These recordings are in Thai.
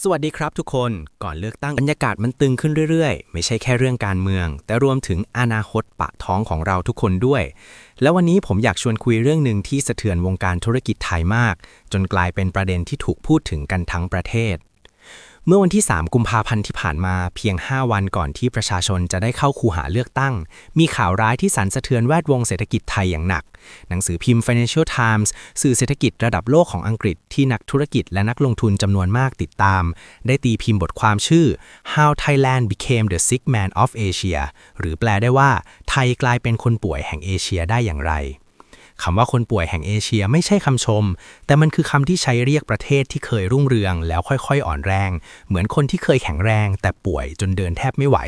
สวัสดีครับทุกคนก่อนเลือกตั้งบรรยากาศมันตึงขึ้นเรื่อยๆ ไม่ใช่แค่เรื่องการเมือง แต่รวมถึงอนาคตปากท้องของเราทุกคนด้วย แล้ววันนี้ผมอยากชวนคุยเรื่องหนึ่งที่สะเทือนวงการธุรกิจไทยมาก จนกลายเป็นประเด็นที่ถูกพูดถึงกันทั้งประเทศ เมื่อวันที่ 3 กุมภาพันธ์ที่ผ่านมาเพียง 5 วันก่อนที่ประชาชนจะได้เข้าคูหาเลือกตั้ง มีข่าวร้ายที่สั่นสะเทือนแวดวงเศรษฐกิจไทยอย่างหนัก หนังสือพิมพ์ Financial Times สื่อเศรษฐกิจระดับโลกของอังกฤษที่นักธุรกิจและนักลงทุนจำนวนมากติดตาม ได้ตีพิมพ์บทความชื่อ How Thailand Became the Sick Man of Asia หรือแปลได้ว่า ไทยกลายเป็นคนป่วยแห่งเอเชียได้อย่างไร คำว่าคนป่วยแห่งเอเชียไม่ใช่คำชม แต่มันคือคำที่ใช้เรียกประเทศที่เคยรุ่งเรือง แล้วค่อยๆ อ่อนแรง เหมือนคนที่เคยแข็งแรง แต่ป่วยจนเดินแทบไม่ไหว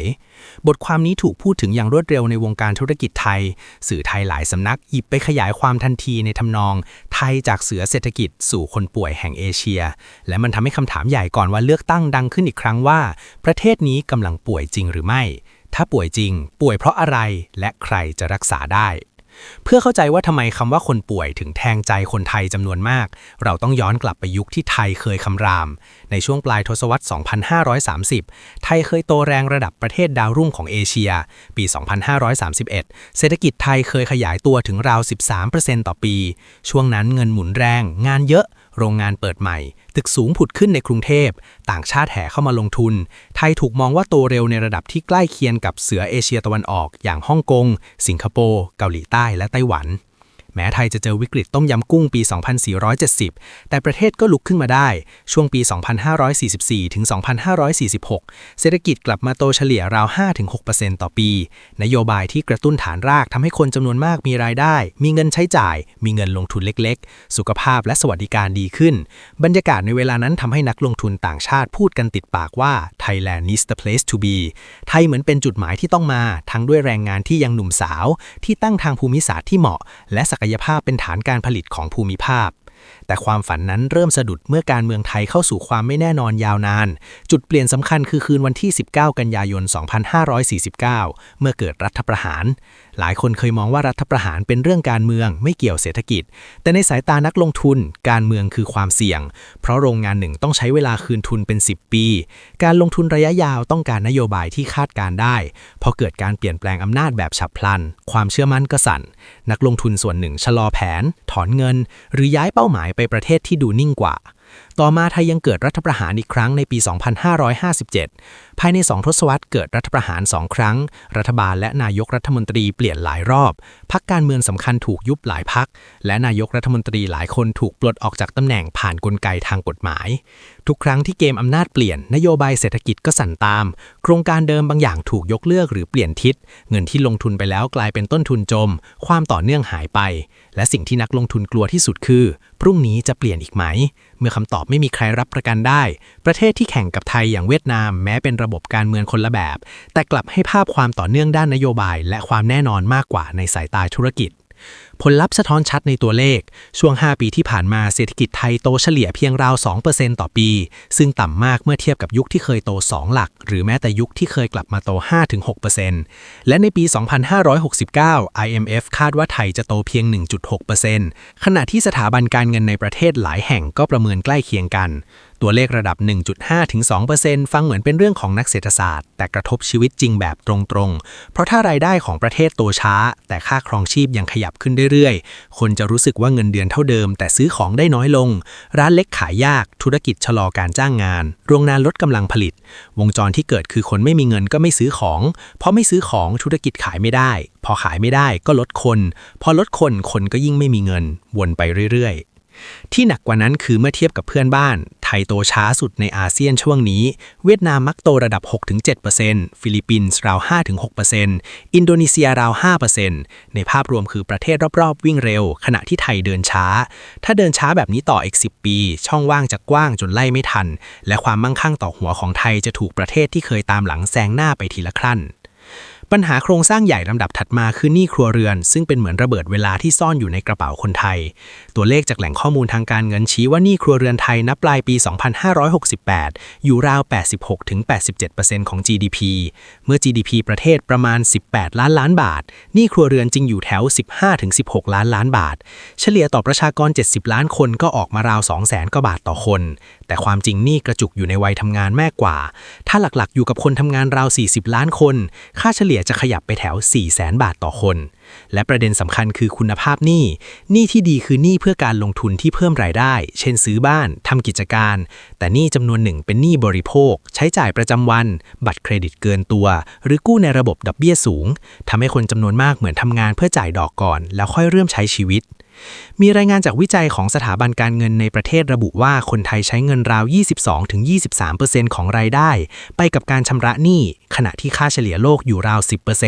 บทความนี้ถูกพูดถึงอย่างรวดเร็วในวงการธุรกิจไทย สื่อไทยหลายสำนักหยิบไปขยายความทันทีในทำนอง ไทยจากเสือเศรษฐกิจ สู่คนป่วยแห่งเอเชีย และมันทำให้คำถามใหญ่ก่อนว่าเลือกตั้งดังขึ้นอีกครั้งว่า ประเทศนี้กำลังป่วยจริงหรือไม่ ถ้าป่วยจริง ป่วยเพราะอะไร และใครจะรักษาได้ เพื่อเข้าใจว่าทำไมคำว่าคนป่วยถึงแทงใจคนไทยจำนวนมาก เราต้องย้อนกลับไปยุคที่ไทยเคยคำราม ในช่วงปลายทศวรรษ 2530 ไทยเคยโตแรงระดับประเทศดาวรุ่งของเอเชีย ปี 2531 เศรษฐกิจไทยเคยขยายตัวถึงราว 13%ต่อปี ช่วงนั้นเงินหมุนแรง งานเยอะ โรงงานเปิดใหม่ ตึกสูงผุดขึ้นในกรุงเทพ ต่างชาติแห่เข้ามาลงทุน ไทยถูกมองว่าโตเร็วในระดับที่ใกล้เคียงกับเสือเอเชียตะวันออก อย่างฮ่องกง สิงคโปร์ เกาหลีใต้ และไต้หวัน แม้ไทยจะเจอวิกฤตต้มยำกุ้งปี 2470 แต่ประเทศก็ลุกขึ้นมาได้ ช่วงปี 2544 ถึง 2546 เศรษฐกิจกลับมาโตเฉลี่ยราว 5-6%ต่อปี นโยบายที่กระตุ้นฐานรากทำให้คนจำนวนมากมีรายได้ มีเงินใช้จ่าย มีเงินลงทุนเล็กๆ สุขภาพและสวัสดิการดีขึ้น บรรยากาศในเวลานั้นทำให้นักลงทุนต่างชาติพูดกันติดปากว่า Thailand is the place to be ไทยเหมือนเป็นจุดหมายที่ต้องมา ทั้งด้วยแรงงานที่ยังหนุ่มสาว ที่ตั้งทางภูมิศาสตร์ที่เหมาะ และศักยภาพเป็นฐานการผลิตของภูมิภาค แต่ความฝันนั้นเริ่มสะดุดเมื่อการเมืองไทยเข้าสู่ความไม่แน่นอนยาวนาน จุดเปลี่ยนสำคัญคือคืนวันที่ 19 กันยายน 2549 เมื่อเกิดรัฐประหาร หลายคนเคยมองว่ารัฐประหารเป็นเรื่องการเมืองไม่เกี่ยวเศรษฐกิจ แต่ในสายตานักลงทุน การเมืองคือความเสี่ยง เพราะโรงงานหนึ่งต้องใช้เวลาคืนทุนเป็น 10 ปี การลงทุนระยะยาวต้องการนโยบายที่คาดการได้ พอเกิดการเปลี่ยนแปลงอำนาจแบบฉับพลัน ความเชื่อมั่นก็สั่น นักลงทุนส่วนหนึ่งชะลอแผน ถอนเงิน หรือย้ายเป้าหมายไปประเทศที่ดูนิ่งกว่าต่อมาไทยยังเกิดรัฐประหารอีกครั้งในปี 2557 ภายใน 2 ทศวรรษเกิดรัฐประหาร 2 ครั้ง รัฐบาลและนายกรัฐมนตรีเปลี่ยนหลายรอบ พักการเมืองสำคัญถูกยุบหลายพัก และนายกรัฐมนตรีหลายคนถูกปลดออกจากตำแหน่งผ่านกลไกทางกฎหมาย ทุกครั้งที่เกมอำนาจเปลี่ยนนโยบายเศรษฐกิจก็สั่นตาม โครงการเดิมบางอย่างถูกยกเลิกหรือเปลี่ยนทิศ เงินที่ลงทุนไปแล้วกลายเป็นต้นทุนจม ความต่อเนื่องหายไป และสิ่งที่นักลงทุนกลัวที่สุดคือ พรุ่งนี้จะเปลี่ยนอีกไหม เมื่อคำตอบไม่มีใครรับประกันได้ ประเทศที่แข่งกับไทยอย่างเวียดนาม แม้เป็นระบบการเมืองคนละแบบ แต่กลับให้ภาพความต่อเนื่องด้านนโยบาย และความแน่นอนมากกว่าในสายตาธุรกิจ ผลลัพธ์สะท้อนชัดในตัวเลข ช่วง 5 ปีที่ผ่านมาเศรษฐกิจไทยโตเฉลี่ยเพียงราว 2%ต่อปี ซึ่งต่ำมากเมื่อเทียบกับยุคที่เคยโต 2 หลัก หรือแม้แต่ยุคที่เคยกลับมาโต 5-6%และในปี 2569 IMF คาดว่าไทยจะโตเพียง 1.6%ขณะที่สถาบันการเงินในประเทศหลายแห่งก็ประเมินใกล้เคียงกัน ตัวเลขระดับ 1.5-2%ฟังเหมือนเป็นเรื่องของนักเศรษฐศาสตร์ แต่กระทบชีวิตจริงแบบตรงๆ เพราะถ้ารายได้ของประเทศโตช้า แต่ค่าครองชีพยังขยับขึ้นเรื่อยๆ คนจะรู้สึกว่าเงินเดือนเท่าเดิม แต่ซื้อของได้น้อยลง ร้านเล็กขายยาก ธุรกิจชะลอการจ้างงาน โรงงานลดกำลังผลิต วงจรที่เกิดคือคนไม่มีเงินก็ไม่ซื้อของ เพราะไม่ซื้อของธุรกิจขายไม่ได้ พอขายไม่ได้ก็ลดคน พอลดคนคนก็ยิ่งไม่มีเงิน วนไปเรื่อยๆ ที่หนักกว่านั้นคือเมื่อเทียบกับเพื่อนบ้าน ยโตช้าสุดในอาเซียนช่วงนี้ เวียดนามมักโตระดับ 6-7%ฟิลิปปินส์ราว 5-6%อินโดนีเซียราว 5%ในภาพรวมคือประเทศรอบๆ วิ่งเร็ว ขณะที่ไทยเดินช้า ถ้าเดินช้าแบบนี้ต่ออีก 10 ปี ช่องว่างจะกว้างจนไล่ไม่ทัน และความมั่งคั่งต่อหัวของไทยจะถูกประเทศที่เคยตามหลังแซงหน้าไปทีละขั้น ปัญหาโครงสร้างใหญ่ลำดับถัดมาคือหนี้ครัวเรือน ซึ่งเป็นเหมือนระเบิดเวลาที่ซ่อนอยู่ในกระเป๋าคนไทย ตัวเลขจากแหล่งข้อมูลทางการเงินชี้ว่าหนี้ครัวเรือนไทยนับปลายปี 2568 อยู่ราว 86-87%ของ GDP เมื่อ GDP ประเทศประมาณ 18 ล้านล้านบาทหนี้ครัวเรือนจึงอยู่แถว 15-16 ล้านล้านบาท เฉลี่ยต่อประชากร 70 ล้านคนก็ออกมาราว 200,000กว่าบาทต่อคน แต่ความจริงหนี้กระจุกอยู่ในวัยทำงานมากกว่า ถ้าหลักๆ อยู่กับคนทำงานราว 40 ล้านคน ค่าเฉลี่ยจะขยับไปแถว 400,000บาทต่อคน และประเด็นสำคัญคือคุณภาพหนี้หนี้ที่ดีคือหนี้เพื่อการลงทุนที่เพิ่มรายได้ เช่นซื้อบ้านทำกิจการ แต่หนี้จำนวนหนึ่งเป็นหนี้บริโภค ใช้จ่ายประจำวัน บัตรเครดิตเกินตัว หรือกู้ในระบบดอกเบี้ยสูงทำให้คนจำนวนมากเหมือนทำงานเพื่อจ่ายดอกก่อน แล้วค่อยเริ่มใช้ชีวิต มีรายงานจากวิจัยของสถาบันการเงินในประเทศระบุว่าคนไทยใช้เงินราว 22-23%ของรายได้ ไปกับการชำระหนี้ ขณะที่ค่าเฉลี่ยโลกอยู่ราว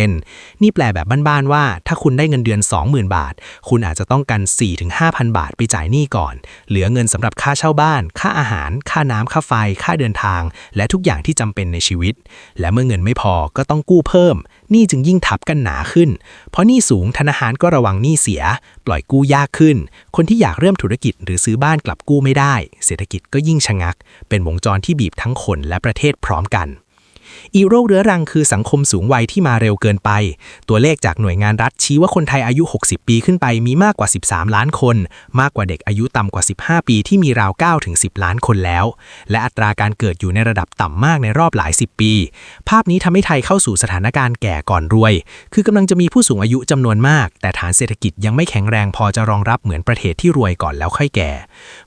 10%นี่แปลแบบบ้านๆว่า ถ้าคุณได้เงินเดือน 20,000 บาท คุณอาจจะต้องกัน 4-5,000 บาทไปจ่ายหนี้ก่อน เหลือเงินสำหรับค่าเช่าบ้าน ค่าอาหาร ค่าน้ำค่าไฟ ค่าเดินทาง และทุกอย่างที่จำเป็นในชีวิต และเมื่อเงินไม่พอก็ต้องกู้เพิ่ม หนี้จึงยิ่งทับกันหนาขึ้น เพราะหนี้สูงธนาคารก็ระวังหนี้เสีย ปล่อยกู้ยากขึ้น คนที่อยากเริ่มธุรกิจหรือซื้อบ้านกลับกู้ไม่ได้ เศรษฐกิจก็ยิ่งชะงัก เป็นวงจรที่บีบทั้งคนและประเทศพร้อมกัน อีโรคเรื้อรังคือสังคมสูงวัยที่มาเร็วเกินไป ตัวเลขจากหน่วยงานรัฐชี้ว่าคนไทยอายุ 60 ปีขึ้นไปมีมากกว่า 13 ล้านคน มากกว่าเด็กอายุต่ำกว่า 15 ปีที่มีราว9ถึง10 ล้านคนแล้ว และอัตราการเกิดอยู่ในระดับต่ำมากในรอบหลาย 10 ปี ภาพนี้ทำให้ไทยเข้าสู่สถานการณ์แก่ก่อนรวย คือกำลังจะมีผู้สูงอายุจำนวนมาก แต่ฐานเศรษฐกิจยังไม่แข็งแรงพอจะรองรับเหมือนประเทศที่รวยก่อนแล้วค่อยแก่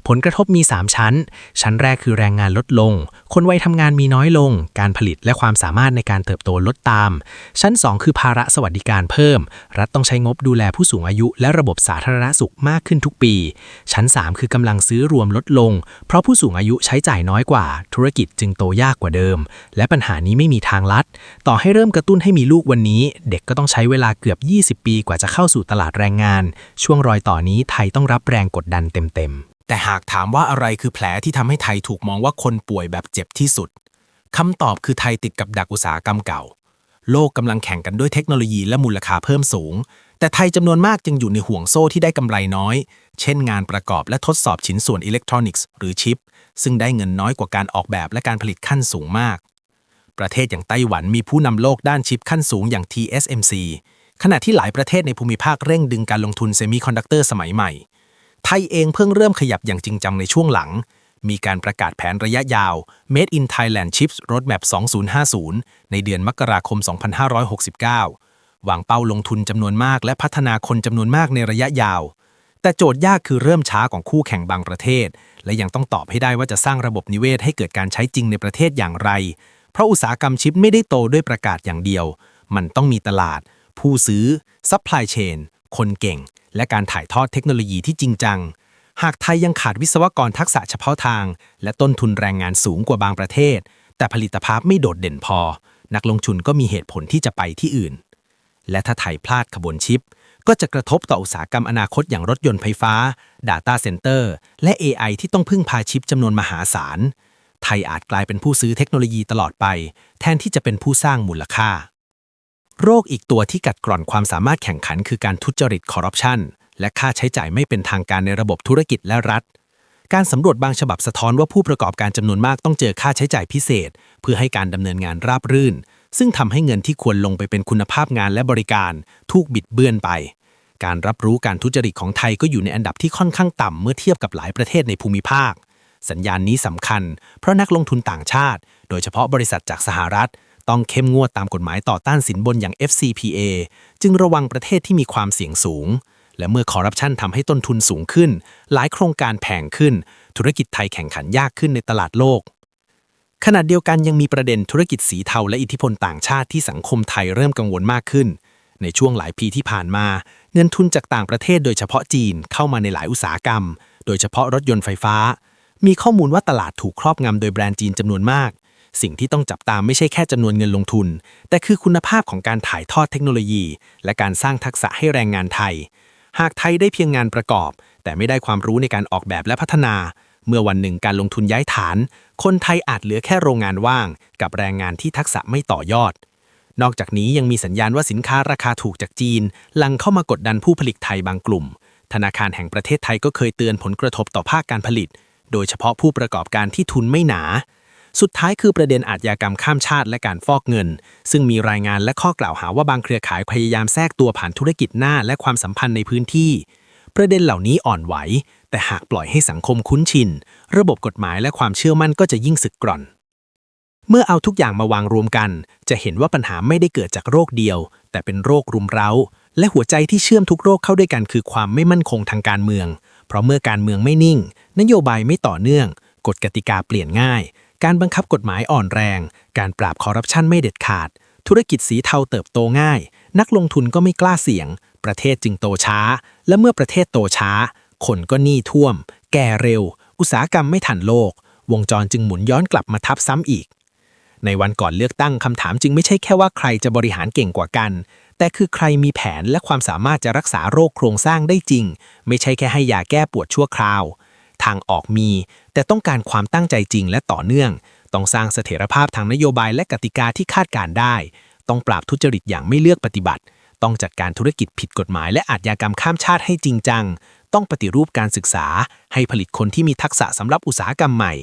ผลกระทบมี 3 ชั้น ชั้นแรกคือแรงงานลดลง คนวัยทำงานมีน้อยลง การผลิตและความความสามารถในการเติบโตลดตาม ชั้น 2 คือภาระสวัสดิการเพิ่ม รัฐต้องใช้งบดูแลผู้สูงอายุ และระบบสาธารณสุขมากขึ้นทุกปี ชั้น 3 คือกำลังซื้อรวมลดลง เพราะผู้สูงอายุใช้จ่ายน้อยกว่า ธุรกิจจึงโตยากกว่าเดิม และปัญหานี้ไม่มีทางลัด ต่อให้เริ่มกระตุ้นให้มีลูกวันนี้ เด็กก็ต้องใช้เวลาเกือบ 20 ปีกว่าจะเข้าสู่ตลาดแรงงาน ช่วงรอยต่อนี้ไทยต้องรับแรงกดดันเต็มๆแต่หากถามว่าอะไรคือแผลที่ทำให้ไทยถูกมองว่าคนป่วยแบบเจ็บที่สุด คำตอบคือไทยติดกับดักอุตสาหกรรมเก่า โลกกำลังแข่งกันด้วยเทคโนโลยีและมูลค่าเพิ่มสูง แต่ไทยจำนวนมากจึงอยู่ในห่วงโซ่ที่ได้กำไรน้อย เช่นงานประกอบและทดสอบชิ้นส่วนอิเล็กทรอนิกส์หรือชิป ซึ่งได้เงินน้อยกว่าการออกแบบและการผลิตขั้นสูงมาก ประเทศอย่างไต้หวันมีผู้นำโลกด้านชิปขั้นสูงอย่าง TSMC ขณะที่หลายประเทศในภูมิภาคเร่งดึงการลงทุนเซมิคอนดักเตอร์สมัยใหม่ ไทยเองเพิ่งเริ่มขยับอย่างจริงจังในช่วงหลัง มีการประกาศแผนระยะยาว Made in Thailand Chips Roadmap 2050 ในเดือนมกราคม 2569 วางเป้าลงทุนจำนวนมากและพัฒนาคนจำนวนมากในระยะยาว แต่โจทย์ยากคือเริ่มช้าของคู่แข่งบางประเทศ และยังต้องตอบให้ได้ว่าจะสร้างระบบนิเวศให้เกิดการใช้จริงในประเทศอย่างไร เพราะอุตสาหกรรมชิปไม่ได้โตด้วยประกาศอย่างเดียว มันต้องมีตลาด ผู้ซื้อซัพพลายเชนคนเก่ง และการถ่ายทอดเทคโนโลยีที่จริงจัง หากไทยยังขาดวิศวกรทักษะเฉพาะทาง และต้นทุนแรงงานสูงกว่าบางประเทศ แต่ผลิตภาพไม่โดดเด่นพอ นักลงทุนก็มีเหตุผลที่จะไปที่อื่น และถ้าไทยพลาดขบวนชิป ก็จะกระทบต่ออุตสาหกรรมอนาคตอย่างรถยนต์ไฟฟ้า Data Center และ AI ที่ต้องพึ่งพาชิปจำนวนมหาศาล ไทยอาจกลายเป็นผู้ซื้อเทคโนโลยีตลอดไป แทนที่จะเป็นผู้สร้างมูลค่า โรคอีกตัวที่กัดกร่อนความสามารถแข่งขันคือการทุจริตคอร์รัปชัน และค่าใช้จ่ายไม่เป็นทางการในระบบธุรกิจและรัฐ การสำรวจบางฉบับสะท้อนว่าผู้ประกอบการจำนวนมากต้องเจอค่าใช้จ่ายพิเศษ เพื่อให้การดำเนินงานราบรื่น ซึ่งทำให้เงินที่ควรลงไปเป็นคุณภาพงานและบริการถูกบิดเบือนไป การรับรู้การทุจริตของไทยก็อยู่ในอันดับที่ค่อนข้างต่ำเมื่อเทียบกับหลายประเทศในภูมิภาค สัญญาณนี้สำคัญ เพราะนักลงทุนต่างชาติ โดยเฉพาะบริษัทจากสหรัฐต้องเข้มงวดตามกฎหมายต่อต้านสินบนอย่าง FCPA จึงระวังประเทศที่มีความเสี่ยงสูง และเมื่อคอร์รัปชันทำให้ต้นทุนสูงขึ้น หลายโครงการแพงขึ้น ธุรกิจไทยแข่งขันยากขึ้นในตลาดโลก ขณะเดียวกันยังมีประเด็นธุรกิจสีเทาและอิทธิพลต่างชาติที่สังคมไทยเริ่มกังวลมากขึ้น ในช่วงหลายปีที่ผ่านมา เงินทุนจากต่างประเทศโดยเฉพาะจีนเข้ามาในหลายอุตสาหกรรม โดยเฉพาะรถยนต์ไฟฟ้า มีข้อมูลว่าตลาดถูกครอบงำโดยแบรนด์จีนจำนวนมากสิ่งที่ต้องจับตามไม่ใช่แค่จำนวนเงินลงทุน แต่คือคุณภาพของการถ่ายทอดเทคโนโลยี และการสร้างทักษะให้แรงงานไทย หากไทยได้เพียงงานประกอบ แต่ไม่ได้ความรู้ในการออกแบบและพัฒนา เมื่อวันหนึ่งการลงทุนย้ายฐาน คนไทยอาจเหลือแค่โรงงานว่าง กับแรงงานที่ทักษะไม่ต่อยอด นอกจากนี้ยังมีสัญญาณว่าสินค้าราคาถูกจากจีน ลังเข้ามากดดันผู้ผลิตไทยบางกลุ่ม ธนาคารแห่งประเทศไทยก็เคยเตือนผลกระทบต่อภาคการผลิต โดยเฉพาะผู้ประกอบการที่ทุนไม่หนา สุดท้ายคือประเด็นอาทยากรรมข้ามชาติและการฟอกเงิน ซึ่งมีรายงานและข้อกล่าวหาว่าบางเครือข่ายพยายามแทรกตัวผ่านธุรกิจหน้าและความสัมพันธ์ในพื้นที่ ประเด็นเหล่านี้อ่อนไหว แต่หากปล่อยให้สังคมคุ้นชิน ระบบกฎหมายและความเชื่อมั่นก็จะยิ่งสึกกร่อน เมื่อเอาทุกอย่างมาวางรวมกัน จะเห็นว่าปัญหาไม่ได้เกิดจากโรคเดียว แต่เป็นโรครุมเร้า และหัวใจที่เชื่อมทุกโรคเข้าด้วยกันคือความไม่มั่นคงทางการเมือง เพราะเมื่อการเมืองไม่นิ่ง นโยบายไม่ต่อเนื่อง กฎกติกาเปลี่ยนง่าย การบังคับกฎหมายอ่อนแรง การปราบคอร์รัปชันไม่เด็ดขาด ธุรกิจสีเทาเติบโตง่าย นักลงทุนก็ไม่กล้าเสี่ยง ประเทศจึงโตช้า และเมื่อประเทศโตช้า คนก็หนี้ท่วม แก่เร็ว อุตสาหกรรมไม่ทันโลก วงจรจึงหมุนย้อนกลับมาทับซ้ำอีก ในวันก่อนเลือกตั้งคำถามจึงไม่ใช่แค่ว่าใครจะบริหารเก่งกว่ากัน แต่คือใครมีแผนและความสามารถจะรักษาโรคโครงสร้างได้จริง ไม่ใช่แค่ให้ยาแก้ปวดชั่วคราว ทางออกมี แต่ต้องการความตั้งใจจริงและต่อเนื่อง ต้องสร้างเสถียรภาพทางนโยบายและกติกาที่คาดการได้ ต้องปราบทุจริตอย่างไม่เลือกปฏิบัติ ต้องจัดการธุรกิจผิดกฎหมาย และอาชญากรรมข้ามชาติให้จริงจัง ต้องปฏิรูปการศึกษา ให้ผลิตคนที่มีทักษะสำหรับอุตสาหกรรมใหม่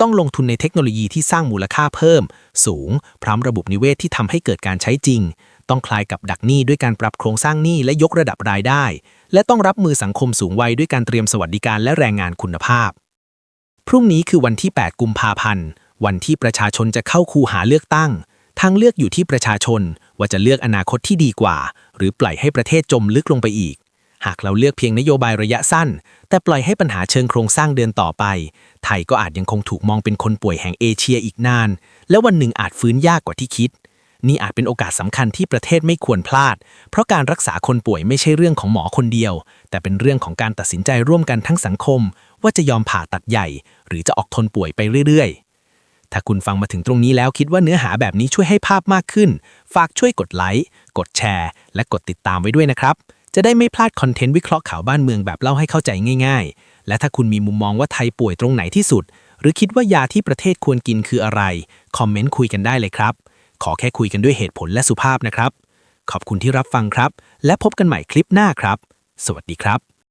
ต้องลงทุนในเทคโนโลยีที่สร้างมูลค่าเพิ่ม สูง พร้อมระบบนิเวศที่ทำให้เกิดการใช้จริง ต้องคลายกับดักหนี้ด้วยการปรับโครงสร้างหนี้และยกระดับรายได้ และต้องรับมือสังคมสูงวัยด้วยการเตรียมสวัสดิการและแรงงานคุณภาพ พรุ่งนี้คือวันที่ 8 กุมภาพันธ์ วันที่ประชาชนจะเข้าคูหาเลือกตั้ง ทางเลือกอยู่ที่ประชาชนว่าจะเลือกอนาคตที่ดีกว่า หรือปล่อยให้ประเทศจมลึกลงไปอีก หากเราเลือกเพียงนโยบายระยะสั้น แต่ปล่อยให้ปัญหาเชิงโครงสร้างเดินต่อไป ไทยก็อาจยังคงถูกมองเป็นคนป่วยแห่งเอเชียอีกนาน และวันหนึ่งอาจฟื้นยากกว่าที่คิด นี่อาจเป็นโอกาสสำคัญที่ประเทศไม่ควรพลาด เพราะการรักษาคนป่วยไม่ใช่เรื่องของหมอคนเดียว แต่เป็นเรื่องของการตัดสินใจร่วมกันทั้งสังคม ว่าจะยอมผ่าตัดใหญ่ หรือจะออกทนป่วยไปเรื่อยๆ ถ้าคุณฟังมาถึงตรงนี้แล้วคิดว่าเนื้อหาแบบนี้ช่วยให้ภาพมากขึ้น ฝากช่วยกดไลค์กดแชร์ และกดติดตามไว้ด้วยนะครับ จะได้ไม่พลาดคอนเทนต์วิเคราะห์ข่าวบ้านเมืองแบบเล่าให้เข้าใจง่าย ๆ และถ้าคุณมีมุมมองว่าไทยป่วยตรงไหนที่สุด หรือคิดว่ายาที่ประเทศควรกินคืออะไรคอมเมนต์คุยกันได้เลยครับ ขอแค่คุยกันด้วยเหตุผลและสุภาพนะครับ ขอบคุณที่รับฟังครับ และพบกันใหม่คลิปหน้าครับ สวัสดีครับ